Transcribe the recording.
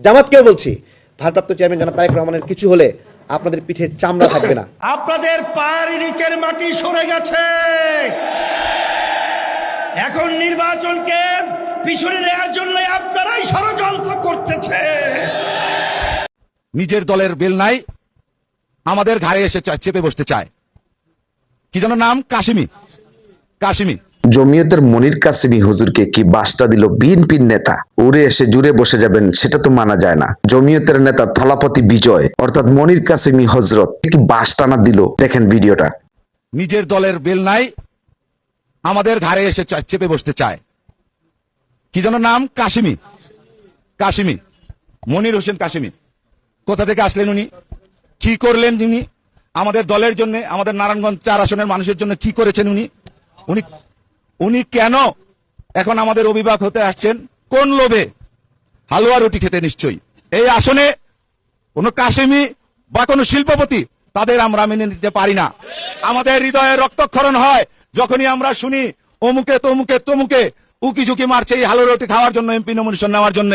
জামাতকেও বলছি ভারপ্রাপ্ত চেয়ারম্যান জনাব তারেক রহমানের কিছু হলে আপনাদের পিঠে চামড়া থাকবে না। আপনাদের পায়ের নিচের মাটি সরে গেছে। এখন নির্বাচনকে পিছনে নেওয়ার জন্য আপনারাই ষড়যন্ত্র করতেছে। নিজের দলের বেল নাই আমাদের ঘাড়ে এসে চেপে বসতে চায়। কি যেন নাম? কাশিমি। কাশিমি। জমিয়তের মনির কাসিমি হুজুরকে কি বাসটা দিল বিএনপির নেতা? উড়ে এসে জুড়ে বসে যাবেন, সেটা তো মানা যায় না। জমিয়তের নেতা থলাপতি বিজয়, অর্থাৎ মনির কাসিমি হজরত কি বাস টানা দিল? দেখেন ভিডিওটা। নিজের দলের বেল নাই, আমাদের ঘাড়ে এসে চেপে বসতে চায়। কি যেন নাম? কাশিমি কাশিমি মনির হোসেন কাশিমি কোথা থেকে আসলেন উনি? কি করলেন উনি আমাদের দলের জন্য, আমাদের নারায়ণগঞ্জ চার আসনের মানুষের জন্য কি করেছেন উনি? উনি উনি কেন এখন আমাদের অভিভাবক হতে আসছেন? কোন লোভে? হালুয়া রুটি খেতে নিশ্চয়ই। এই আসনে কোন কাশিমি বা কোন শিল্পপতি, তাদের আমরা মেনে নিতে পারি না। আমাদের হৃদয়ে রক্তক্ষরণ হয়, যখনই আমরা শুনি, অমুকে তমুকে তমুকে উকি ঝুঁকি মারছে এই হালুয়া রুটি খাওয়ার জন্য, এমপি নমিনেশন নেওয়ার জন্য।